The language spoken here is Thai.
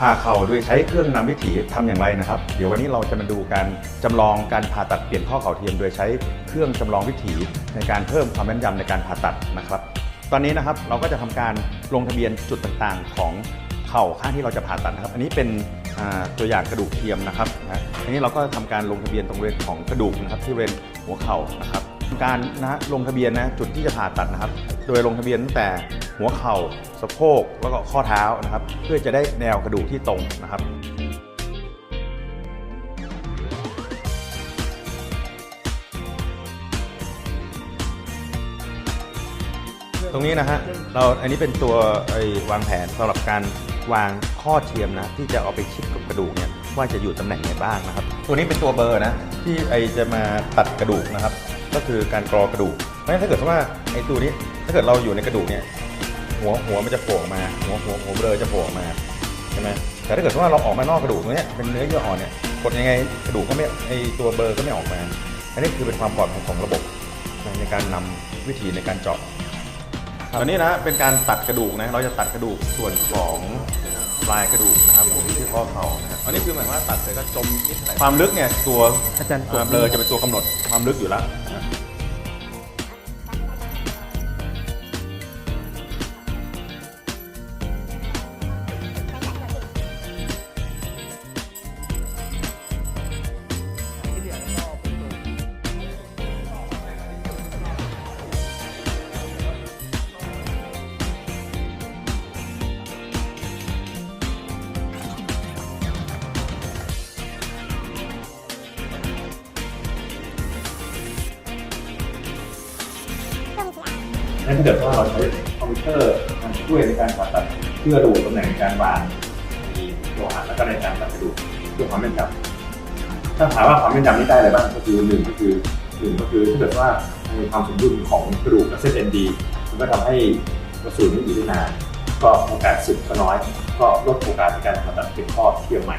ผ่าเข่าโดยใช้เครื่องนำวิถีทำอย่างไรนะครับ เดี๋ยววันนี้เราจะมาดูการจำลองการผ่าตัดเปลี่ยนข้อเข่าเทียม โดยใช้เครื่องจำลองวิถีในการเพิ่มความแม่นยำในการผ่าตัดนะครับ ตอนนี้นะครับเราก็จะทำการลงทะเบียนจุดต่างๆ ของเข่าข้างที่เราจะผ่าตัดนะครับ อันนี้เป็นตัวอย่างกระดูกเทียมนะครับนะอันนี้เราก็ทำการลงทะเบียนตรงบริเวณของกระดูกนะครับที่บริเวณหัวเข่านะครับ การนะลงทะเบียนนะจุดที่จะผ่าตัดนะครับ โดยลงทะเบียนตั้งแต่ หัวเข่าสะโพกแล้วก็ข้อเท้านะครับ เพื่อจะได้แนวกระดูกที่ตรงนะครับตรงนี้นะฮะเราอันนี้เป็นตัวไอวางแผนสำหรับการวางข้อเทียมนะที่จะเอาไปชิดกับกระดูกเนี่ยว่าจะอยู่ตำแหน่งไหนบ้างนะครับ ตัวนี้เป็นตัวเบอร์นะที่ไอจะมาตัดกระดูกนะครับ ก็คือการกรอกระดูกเพราะฉะนั้นถ้าเกิดว่าไอตัวนี้ถ้าเกิดเราอยู่ในกระดูกเนี่ย หัวหัวมันจะโผล่ออกมา หัวหัวหัวเบลอจะโผล่ออกมาใช่ไหมแต่ถ้าเกิดว่าเราออกมานอกกระดูกตรงเนี้ยเป็นเนื้อเยื่ออ่อนเนี่ยกดยังไงกระดูกก็ไม่ไอตัวเบลอก็ไม่ออกมา อันนี้คือเป็นความปลอดภัยของระบบในการนำวิธีในการเจาะตอนนี้นะเป็นการตัดกระดูกนะเราจะตัดกระดูกส่วนของปลายกระดูกนะครับที่ข้อเข่านะครับอันนี้คือหมายว่าตัดเสร็จก็จมนิดหน่อยความลึกเนี่ยตัวอาจารย์กดเบลอจะเป็นตัวกำหนดความลึกอยู่แล้ว ถ้าเกิดว่าเราใช้คอมพิวเตอร์มาช่วยในการผ่าตัดเพื่อดูตำแหน่งการวางมีโลหะแล้วก็ในการตัดกระดูกเพื่อความแม่นยำถ้าถามว่าความแม่นยำนี่ได้อะไรบ้างก็คือหนึ่งก็คือหนึ่งก็คือถ้าเกิดว่ามีความสมดุลของกระดูกกับเส้นเอ็นดีมันก็ทำให้กระสุนไม่อยู่ได้นานก็โอกาสสึกก็น้อย ก็ลดโอกาสในการผ่าตัดเป็นข้อเทียมใหม่